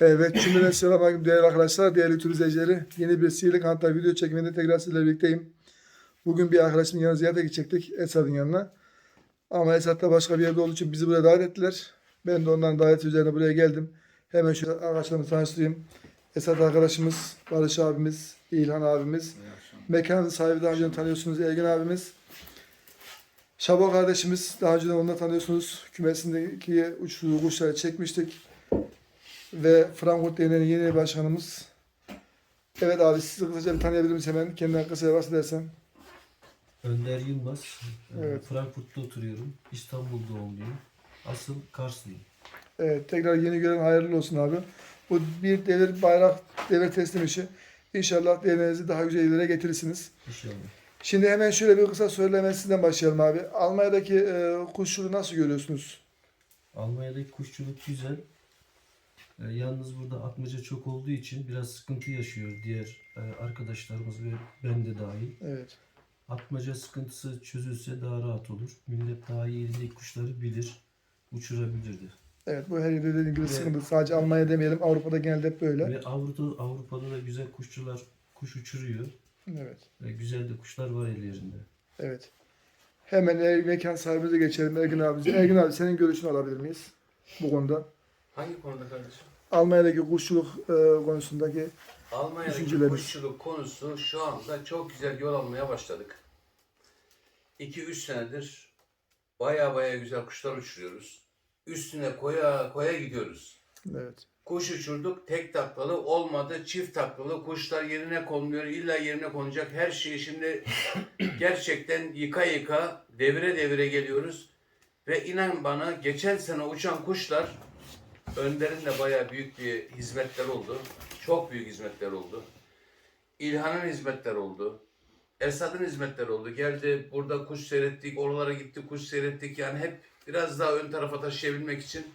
Evet, cümleden selamünaleyküm değerli arkadaşlar, değerli tur izleyicileri. Yeni bir sihirli kanatlar video çekiminde tekrar sizlerle birlikteyim. Bugün bir arkadaşımın yanına ziyarete gidecektik, Esat'ın yanına. Ama Esat da başka bir yerde olduğu için bizi buraya davet ettiler. Ben de onların daveti üzerine buraya geldim. Hemen şu arkadaşlarımı tanıştırayım. Esat arkadaşımız, Barış abimiz, İlhan abimiz. Mekanın sahibi daha önce tanıyorsunuz Ergin abimiz. Şabo kardeşimiz daha önceden onu da tanıyorsunuz. Kümesindeki uçtuğu kuşları çekmiştik. Ve Frankfurt Derneği'nin yeni başkanımız. Evet abi sizi kısaca bir tanıyabilir miyiz hemen? Kendinden kısaca bahsedersen. Önder Yılmaz. Ee, Evet. Frankfurt'ta oturuyorum. İstanbul doğumluyum. Asıl Karslıyım. Evet tekrar yeni gören hayırlı olsun abi. Bu bir devir bayrak devir teslim işi. İnşallah derneğinizi daha güzel yerlere getirirsiniz. İnşallah. Şimdi hemen şöyle bir kısa söylemesinden başlayalım abi. Almanya'daki e, kuşçuluğu nasıl görüyorsunuz? Almanya'daki kuşçuluk güzel. Ee, yalnız burada atmaca çok olduğu için biraz sıkıntı yaşıyor diğer e, arkadaşlarımız ve ben de dahil. Evet. Atmaca sıkıntısı çözülse daha rahat olur. Millet daha iyi elindeki kuşları bilir, uçurabilirdi. Evet bu her yerde dediğim gibi sıkıntı. Sadece Almanya demeyelim. Avrupa'da genelde hep böyle. Ve Avrupa'da, Avrupa'da da güzel kuşçular kuş uçuruyor. Evet. Ve güzel de kuşlar var ellerinde. Evet. Hemen er- mekan sahibimize geçelim Ergin abi. Ergin abi senin görüşünü alabilir miyiz bu konuda? Hangi konuda kardeşim? Almanya'daki kuşçuluk e, konusundaki Almanya'daki Düşünceleriniz. kuşçuluk konusu şu anda çok güzel yol almaya başladık. 2-3 senedir baya baya güzel kuşlar uçuruyoruz. Üstüne koya koya gidiyoruz. evet. Kuş uçurduk tek taklalı olmadı çift taklalı kuşlar yerine konmuyor illa yerine konacak her şeyi şimdi gerçekten yıka yıka devire devire geliyoruz ve inan bana geçen sene uçan kuşlar Önder'in de bayağı büyük bir hizmetler oldu. Çok büyük hizmetler oldu. İlhan'ın hizmetler oldu. Esad'ın hizmetleri oldu. Geldi burada kuş seyrettik, oralara gittik kuş seyrettik. Yani hep biraz daha ön tarafa taşıyabilmek için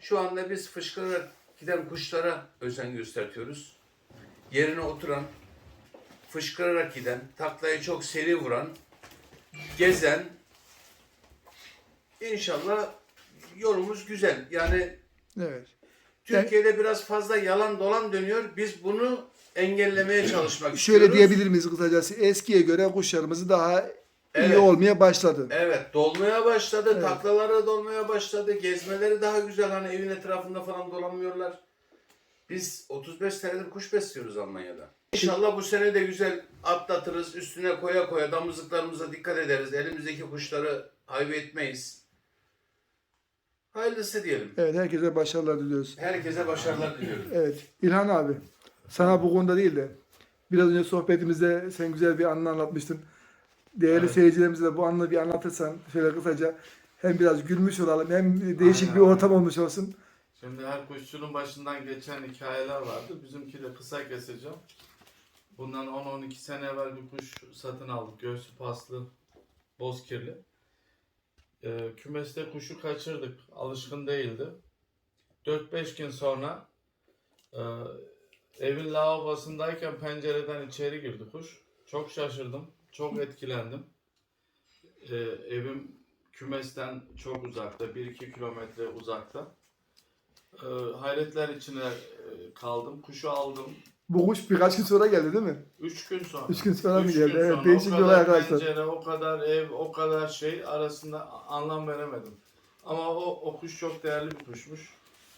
şu anda biz fışkırarak giden kuşlara özen gösteriyoruz. Yerine oturan, fışkırarak giden, taklayı çok seri vuran, gezen, inşallah yolumuz güzel. Yani Evet. Türkiye'de biraz fazla yalan dolan dönüyor. Biz bunu engellemeye çalışmak Şöyle istiyoruz. diyebilir miyiz kısacası? Eskiye göre kuşlarımızı daha iyi Evet. olmaya başladı. Evet dolmaya başladı. Evet. Taklaları dolmaya başladı. Gezmeleri daha güzel. Hani evin etrafında falan dolanmıyorlar. Biz 35 senedir kuş besliyoruz Almanya'da. İnşallah bu sene de güzel atlatırız. Üstüne koya koya damızlıklarımıza dikkat ederiz. Elimizdeki kuşları hayve etmeyiz. Hayırlısı diyelim. Evet herkese başarılar diliyoruz. Herkese başarılar diliyorum. Evet. İlhan abi sana bu konuda değil de biraz önce sohbetimizde sen güzel bir anını anlatmıştın. Değerli Evet. seyircilerimize de bu anını bir anlatırsan şöyle kısaca hem biraz gülmüş olalım hem değişik Aynen. bir ortam olmuş olsun. Şimdi her kuşçunun başından geçen hikayeler vardı. Bizimki de kısa keseceğim. Bundan 10-12 sene evvel bir kuş satın aldık. Göğsü paslı, bozkirli. Ee, kümeste kuşu kaçırdık. Alışkın değildi. 4-5 gün sonra e, evin lavabosundayken pencereden içeri girdi kuş. Çok şaşırdım. Çok etkilendim. Ee, evim kümesten çok uzakta. 1-2 kilometre uzakta. Ee, hayretler içine e, kaldım. Kuşu aldım. Bu kuş birkaç gün sonra geldi değil mi? Üç gün sonra. Üç gün sonra mı Üç geldi? gün Evet sonra. değişik o bir olay kadar arkadaşlar. pencere, o kadar ev, o kadar şey arasında anlam veremedim. Ama o, o kuş çok değerli bir kuşmuş.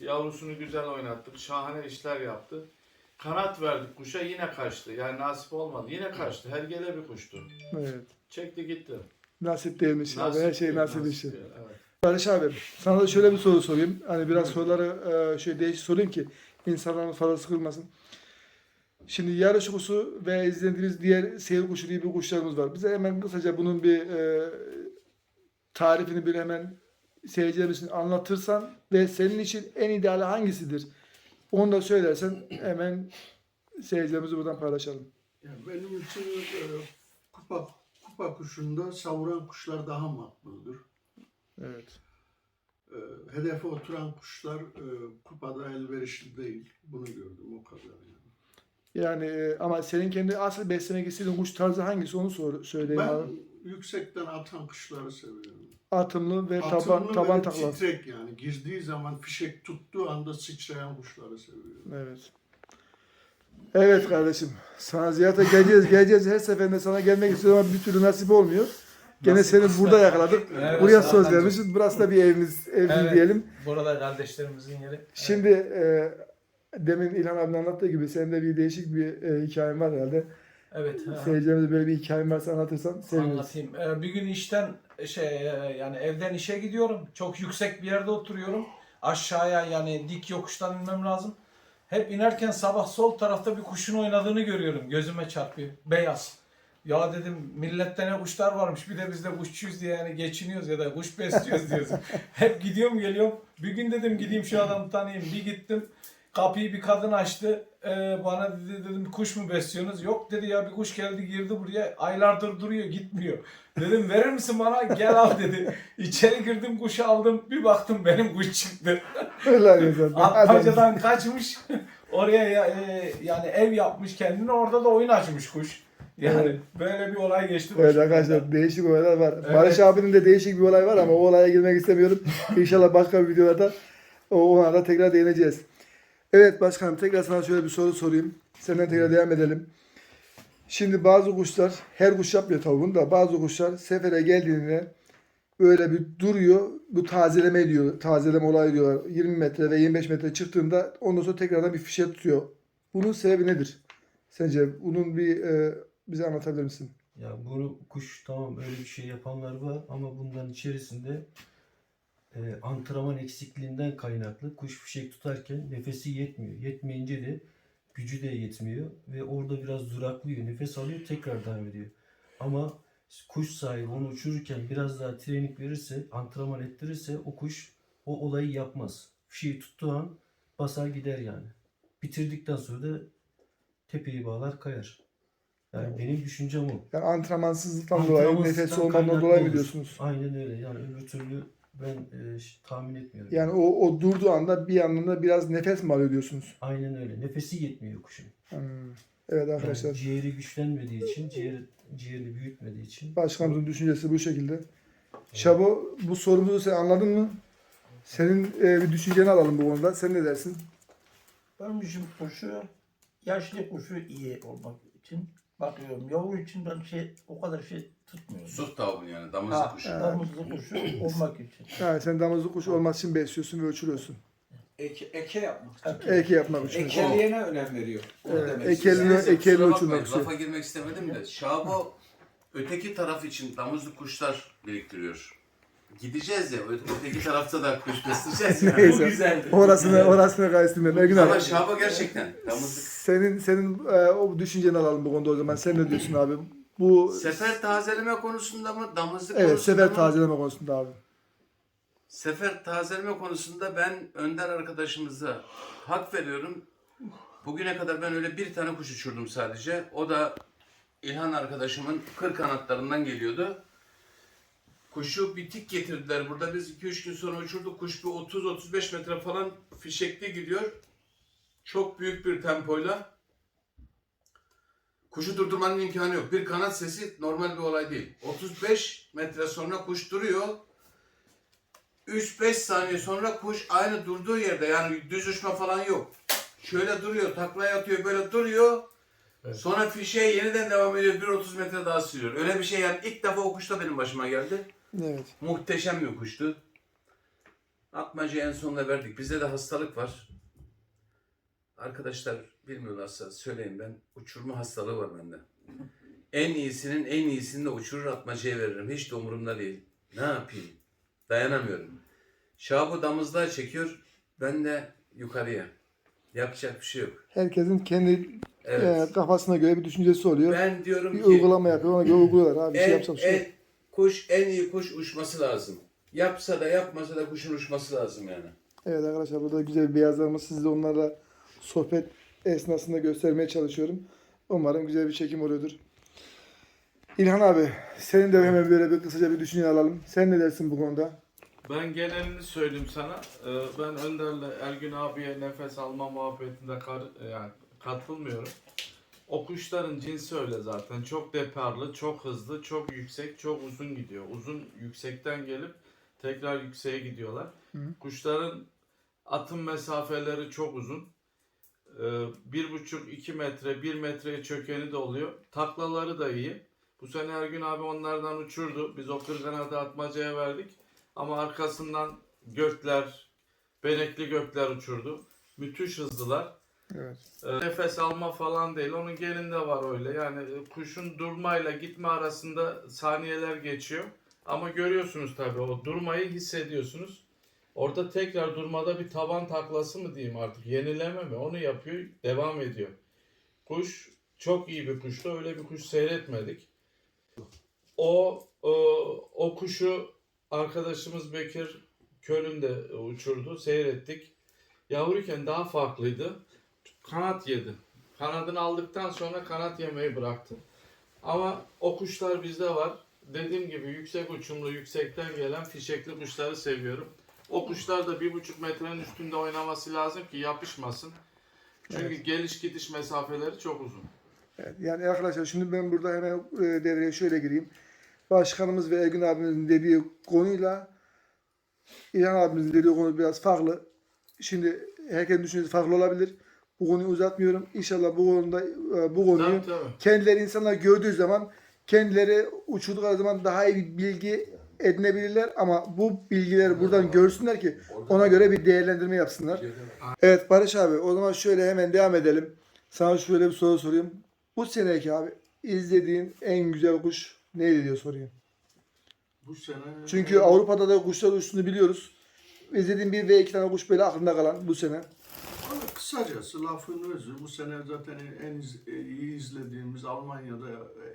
Yavrusunu güzel oynattık. Şahane işler yaptı. Kanat verdik kuşa yine kaçtı. Yani nasip olmadı. Yine kaçtı. Hergele bir kuştu. Evet. Çekti gitti. Nasip değilmiş abi. Her şey değil, nasip işi. değil, Evet. Barış abi sana da şöyle bir soru sorayım. Hani biraz soruları e, şöyle değişik sorayım ki insanların fazla sıkılmasın. Şimdi yarış kuşu ve izlediğimiz diğer seyir kuşu bir kuşlarımız var. Bize hemen kısaca bunun bir e, tarifini bir hemen seyircilerimiz için anlatırsan ve senin için en ideali hangisidir? Onu da söylersen hemen seyircilerimizi buradan paylaşalım. Yani benim için e, kupa kupa kuşunda savuran kuşlar daha makbuldür. Evet. E, hedefe oturan kuşlar e, kupada elverişli değil. Bunu gördüm o kadar yani. Yani e, ama senin kendi asıl beslemek istediğin kuş tarzı hangisi onu sor, söyleyeyim Ben abi. yüksekten atan kuşları seviyorum. Atımlı ve Atımlı taban, ve taban taklası. titrek yani. Girdiği zaman fişek tuttuğu anda sıçrayan kuşları seviyorum. Evet. Evet kardeşim. Sana ziyarete geleceğiz, geleceğiz. Her seferinde sana gelmek istiyorum ama bir türlü nasip olmuyor. Gene Nasip seni kısmet. burada yakaladık. Evet, Buraya söz vermişiz. Burası da bir evimiz, ev Evet. diyelim. Burada kardeşlerimizin yeri. Şimdi e, demin İlhan abinin anlattığı gibi senin de bir değişik bir e, hikayen var herhalde. Evet. ha. Seyircilerimize böyle bir hikayen varsa anlatırsan seviniriz. Anlatayım. Ee, bir gün işten şey e, yani evden işe gidiyorum. Çok yüksek bir yerde oturuyorum. Aşağıya yani dik yokuştan inmem lazım. Hep inerken sabah sol tarafta bir kuşun oynadığını görüyorum. Gözüme çarpıyor. Beyaz. Ya dedim millette ne kuşlar varmış. Bir de biz de kuşçuyuz diye yani geçiniyoruz ya da kuş besliyoruz diyoruz. Hep gidiyorum geliyorum. Bir gün dedim gideyim şu adamı tanıyayım. Bir gittim. Kapıyı bir kadın açtı. Ee, bana dedi dedim kuş mu besliyorsunuz? Yok dedi ya bir kuş geldi girdi buraya. Aylardır duruyor gitmiyor. Dedim verir misin bana? Gel al dedi. İçeri girdim kuşu aldım. Bir baktım benim kuş çıktı. Atmacadan kaçmış. Oraya ya- e, yani ev yapmış kendine. Orada da oyun açmış kuş. Yani Evet. böyle bir olay geçti. Evet arkadaşlar değişik olaylar var. Evet. Barış abinin de değişik bir olay var ama o olaya girmek istemiyorum. İnşallah başka bir videolarda o ona da tekrar değineceğiz. Evet başkanım tekrar sana şöyle bir soru sorayım. Senden tekrar devam edelim. Şimdi bazı kuşlar, her kuş yapmıyor tavuğun da bazı kuşlar sefere geldiğinde böyle bir duruyor. Bu tazeleme diyor. Tazeleme olayı diyorlar. 20 metre ve 25 metre çıktığında ondan sonra tekrardan bir fişe tutuyor. Bunun sebebi nedir? Sence bunun bir e, bize anlatabilir misin? Ya bunu kuş tamam öyle bir şey yapanlar var ama bunların içerisinde e, antrenman eksikliğinden kaynaklı kuş fişek tutarken nefesi yetmiyor. Yetmeyince de gücü de yetmiyor ve orada biraz duraklıyor. Nefes alıyor tekrar devam ediyor. Ama kuş sahibi onu uçururken biraz daha trening verirse, antrenman ettirirse o kuş o olayı yapmaz. Fişeği tuttuğu an basar gider yani. Bitirdikten sonra da tepeyi bağlar kayar. Yani benim düşüncem o. Yani antrenmansızlıktan dolayı, nefesi olmadan dolayı diyorsunuz? Aynen öyle. Yani öbür türlü ben e, ş- tahmin etmiyorum. Yani o, o durduğu anda bir yandan da biraz nefes mi alıyor diyorsunuz? Aynen öyle. Nefesi yetmiyor kuşun. Hmm. Evet Yani arkadaşlar. ciğeri güçlenmediği için, ciğer, ciğerini büyütmediği için. Başkanımızın düşüncesi bu şekilde. Şabo bu sorumuzu sen anladın mı? Senin e, bir düşünceni alalım bu konuda. Sen ne dersin? Ben bizim kuşu, yaşlı kuşu iyi olmak için bakıyorum. Yavru için ben şey o kadar şey tutmuyorum. Sus tavuğun yani damızlık Ha, kuşu. damızlı kuşu olmak için. Ha, sen damızlık kuş olması için besliyorsun ve uçuruyorsun. Eke, eke yapmak. Eki yapmak için. Ekeliğine önem veriyor. Onu Evet, demek ekeli- istiyorum. Neyse, ekeli kusura uçurmak bakmayın, istiyor. Lafa girmek istemedim de. Şabo öteki taraf için damızlık kuşlar biriktiriyor. Gideceğiz ya öteki tarafta da kuş besleyeceğiz ya. Neyse. güzeldi. Orasını, orasını karıştırmayalım. Ergün Ama abi. Şabo gerçekten damızlık. Senin, senin e, o düşünceni alalım bu konuda o zaman. Sen ne diyorsun abi? Bu Sefer tazeleme konusunda mı damızlık evet konusunda sefer mı? tazeleme konusunda abi. Sefer tazeleme konusunda ben Önder arkadaşımıza hak veriyorum. Bugüne kadar ben öyle bir tane kuş uçurdum sadece. O da İlhan arkadaşımın kır kanatlarından geliyordu. Kuşu bitik getirdiler burada. Biz 2-3 gün sonra uçurduk. Kuş bir 30-35 metre falan fişekli gidiyor. Çok büyük bir tempoyla. Kuşu durdurmanın imkanı yok. Bir kanat sesi normal bir olay değil. 35 metre sonra kuş duruyor. 3-5 saniye sonra kuş aynı durduğu yerde yani düz uçma falan yok. Şöyle duruyor, taklaya atıyor, böyle duruyor. Evet. Sonra fişeğe yeniden devam ediyor, 1.30 metre daha sürüyor. Öyle bir şey yani ilk defa o kuş da benim başıma geldi. Evet. Muhteşem bir kuştu. Atmacı en sonunda verdik. Bizde de hastalık var. Arkadaşlar bilmiyorlarsa söyleyin ben. Uçurma hastalığı var bende. En iyisinin en iyisini de uçurur atmacıya veririm. Hiç de umurumda değil. Ne yapayım? Dayanamıyorum. Şabu damızlığa çekiyor. Ben de yukarıya. Yapacak bir şey yok. Herkesin kendi Evet. e, kafasına göre bir düşüncesi oluyor. Ben diyorum bir ki uygulama yapıyor. Ona göre uyguluyorlar abi. Bir şey en, yapacak bir şey yok. Kuş en iyi kuş uçması lazım. Yapsa da yapmasa da kuşun uçması lazım yani. Evet arkadaşlar burada güzel bir beyazlarımız. Siz de onlarla sohbet esnasında göstermeye çalışıyorum. Umarım güzel bir çekim oluyordur. İlhan abi senin de hemen böyle bir kısaca bir düşünce alalım. Sen ne dersin bu konuda? Ben genelini söyleyeyim sana. Ee, Ben Önder'le Ergün abiye nefes alma muhabbetinde kar, yani katılmıyorum. O kuşların cinsi öyle zaten. Çok deparlı, çok hızlı, çok yüksek, çok uzun gidiyor. Uzun yüksekten gelip tekrar yükseğe gidiyorlar. Hı. Kuşların atım mesafeleri çok uzun. Ee, bir buçuk, iki metre, bir metreye çökeni de oluyor. Taklaları da iyi. Bu sene Ergün abi onlardan uçurdu. Biz o kırganadı atmacaya verdik. Ama arkasından gökler, benekli gökler uçurdu. Müthiş hızlılar. Evet. E, nefes alma falan değil. Onun geninde var öyle. Yani e, kuşun durmayla gitme arasında saniyeler geçiyor. Ama görüyorsunuz tabii o durmayı hissediyorsunuz. Orada tekrar durmada bir taban taklası mı diyeyim artık yenileme mi onu yapıyor devam ediyor. Kuş çok iyi bir kuştu öyle bir kuş seyretmedik. O o, o kuşu arkadaşımız Bekir Köln'de uçurdu seyrettik. Yavruyken daha farklıydı kanat yedi. Kanadını aldıktan sonra kanat yemeyi bıraktı. Ama o kuşlar bizde var. Dediğim gibi yüksek uçumlu, yüksekten gelen fişekli kuşları seviyorum. O kuşlar da bir buçuk metrenin üstünde oynaması lazım ki yapışmasın. Çünkü geliş gidiş mesafeleri çok uzun. Evet, yani arkadaşlar şimdi ben burada hemen e, devreye şöyle gireyim. Başkanımız ve Ergün abimizin dediği konuyla İlhan abimizin dediği konu biraz farklı. Şimdi herkesin düşüncesi farklı olabilir. Bu konuyu uzatmıyorum. İnşallah bu konuda e, bu konuyu Tabii tabii. kendileri insanlar gördüğü zaman kendileri uçurdukları zaman daha iyi bir bilgi edinebilirler ama bu bilgileri buradan görsünler ki ona göre bir değerlendirme yapsınlar. Evet Barış abi o zaman şöyle hemen devam edelim. Sana şöyle bir soru sorayım. Bu seneki abi izlediğin en güzel kuş neydi diye sorayım. Bu sene Çünkü Avrupa'da da kuşlar uçtuğunu biliyoruz. İzlediğin bir ve iki tane kuş böyle aklında kalan bu sene. Kısacası lafın özü bu sene zaten en iz- iyi izlediğimiz Almanya'da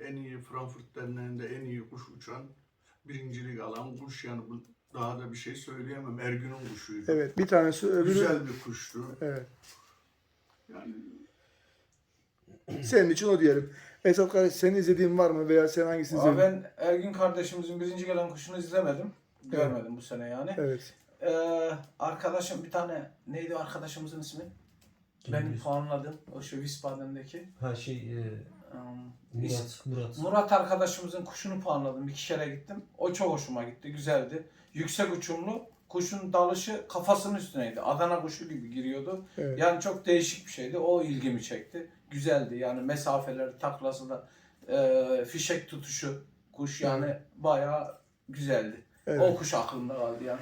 en iyi Frankfurt Derneği'nde en iyi kuş uçan birincilik alan kuş yani bu daha da bir şey söyleyemem. Ergün'ün kuşuydu. Evet bir tanesi öbürü. Güzel bir kuştu. Evet. Yani Senin için o diyelim. Esat kardeş senin izlediğin var mı veya sen hangisini Ama izledin? ben Ergün kardeşimizin birinci gelen kuşunu izlemedim. Görmedim bu sene yani. Evet. Ee, arkadaşım bir tane neydi arkadaşımızın ismi? Benim puanladım. O şu Wiesbaden'deki. Ha şey e, Um, Murat, Murat. Murat arkadaşımızın kuşunu puanladım. İki kere gittim. O çok hoşuma gitti. Güzeldi. Yüksek uçumlu. Kuşun dalışı kafasının üstüneydi. Adana kuşu gibi giriyordu. Evet. Yani çok değişik bir şeydi. O ilgimi çekti. Güzeldi. Yani mesafeleri, taklası da e, fişek tutuşu kuş yani bayağı güzeldi. Evet. O kuş aklımda kaldı yani.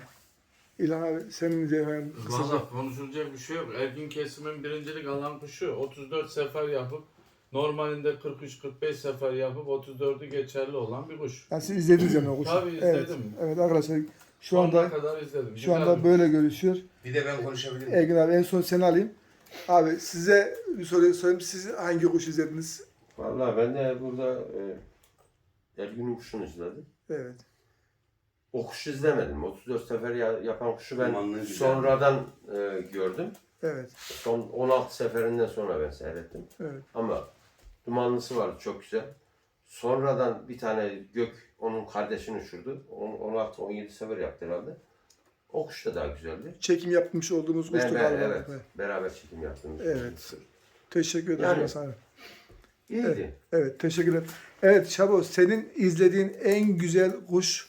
İlhan abi senin de hemen kısaca. Valla konuşulacak bir şey yok. Ergün Kesim'in birincilik alan kuşu 34 sefer yapıp normalinde 43-45 sefer yapıp 34'ü geçerli olan bir kuş. Yani siz izlediniz yani o kuşu. Tabii Evet. izledim. Evet arkadaşlar şu Sonuna anda kadar izledim. şu Güzel anda bir- böyle görüşüyor. Bir de ben konuşabilirim. Ergün abi en son seni alayım. Abi size bir soru sorayım. Siz hangi kuş izlediniz? Vallahi ben de burada e, Ergün'ün kuşunu izledim. Evet. O kuşu izlemedim. 34 sefer ya- yapan kuşu ben güzel. sonradan e, gördüm. Evet. Son 16 seferinden sonra ben seyrettim. Evet. Ama dumanlısı vardı çok güzel. Sonradan bir tane gök onun kardeşini uçurdu. 16-17 sefer yaptı herhalde. O kuş da daha güzeldi. Çekim yapmış olduğumuz kuştu galiba. evet, beraber çekim yaptığımız. Evet. Teşekkür ederim Yani- Hasan abi. İyiydi. Evet teşekkür ederim. Evet Şabo senin izlediğin en güzel kuş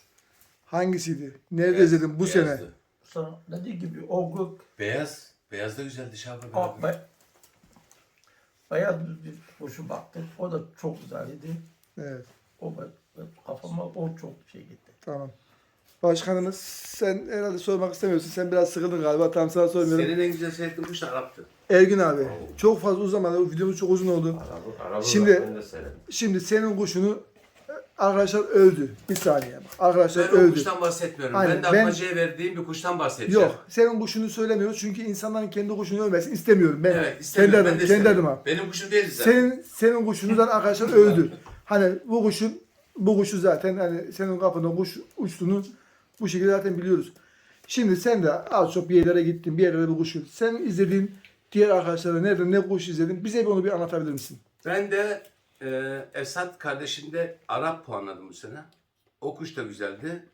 hangisiydi? Nerede Beyaz- izledin bu sene? beyazdı. Sana dediği gibi o gök Beyaz. Beyaz da güzeldi Şaban o abi. be, beyaz bir kuşu baktık. O da çok güzeldi. Evet O be, kafama o çok şey gitti. tamam. Başkanımız sen herhalde sormak istemiyorsun. Sen biraz sıkıldın galiba. Tam sana sormuyorum. Senin en güzel seyrettiğin kuş da Arap'tı. Ergün abi çok fazla uzamadı. Videomuz çok uzun oldu. Araba, araba Şimdi- ben de seyrettim. Şimdi senin kuşunu arkadaşlar öldü. Bir saniye bak. Arkadaşlar Ben öldü. kuştan bahsetmiyorum. Aynen, Ben de ben- Atmaca'ya verdiğim bir kuştan bahsedeceğim. Yok. Senin kuşunu söylemiyoruz çünkü insanların kendi kuşunu övmesini istemiyorum. Ben Evet, kendi istemiyorum. adıma, Ben de kendi istemiyorum. adıma. Benim kuşum değil zaten. Senin senin kuşunu zaten arkadaşlar öldü. Hani bu kuşun bu kuşu zaten hani senin kapında kuş uçtuğunu bu şekilde zaten biliyoruz. Şimdi sen de az çok bir yerlere gittin, bir yerlere bir kuş. Sen izlediğin diğer arkadaşlara nerede ne kuş izledin? Bize bir onu bir anlatabilir misin? Ben de e, Esat kardeşimde Arap puanladım bu sene. O kuş da güzeldi.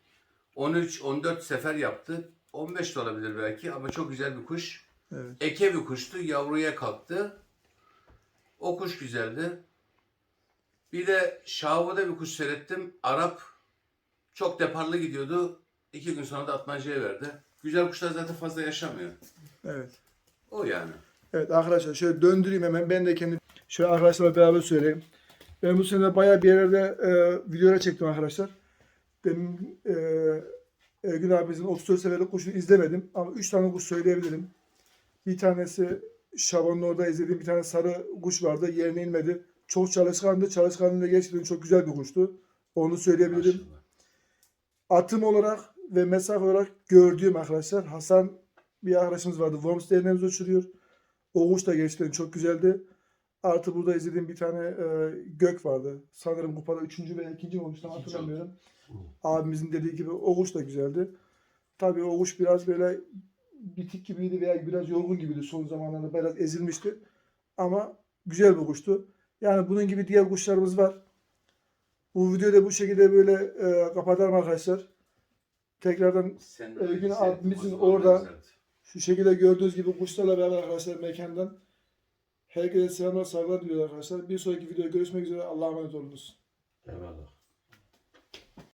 13-14 sefer yaptı. 15 de olabilir belki ama çok güzel bir kuş. Evet. Eke bir kuştu. Yavruya kalktı. O kuş güzeldi. Bir de Şavu'da bir kuş seyrettim. Arap çok deparlı gidiyordu. İki gün sonra da atmacaya verdi. Güzel kuşlar zaten fazla yaşamıyor. Evet. O yani. Evet arkadaşlar şöyle döndüreyim hemen. Ben de kendi şöyle arkadaşlarla beraber söyleyeyim. Ben bu sene bayağı bir yerlerde e, videolar çektim arkadaşlar. Benim e, Ergün abimizin 34 seferlik kuşunu izlemedim. Ama 3 tane kuş söyleyebilirim. Bir tanesi Şaban'ın orada izlediğim bir tane sarı kuş vardı. Yerine inmedi. Çok çalışkandı. Çalışkanlığında gerçekten çok güzel bir kuştu. Onu söyleyebilirim. Maşallah. atım olarak ve mesafe olarak gördüğüm arkadaşlar Hasan bir arkadaşımız vardı. Worms derneğimiz uçuruyor. O kuş da gerçekten çok güzeldi. Artı burada izlediğim bir tane e, gök vardı. Sanırım kupada üçüncü veya ikinci olmuş tam hatırlamıyorum. Abimizin dediği gibi o kuş da güzeldi. Tabii o kuş biraz böyle bitik gibiydi veya biraz yorgun gibiydi son zamanlarda biraz ezilmişti. Ama güzel bir kuştu. Yani bunun gibi diğer kuşlarımız var. Bu videoyu da bu şekilde böyle e, kapatalım arkadaşlar. Tekrardan Sen Ergün öyle abimizin orada- şu şekilde gördüğünüz gibi kuşlarla beraber arkadaşlar mekandan herkese selamlar saygılar diliyorum arkadaşlar. Bir sonraki videoda görüşmek üzere. Allah'a emanet olunuz. Eyvallah.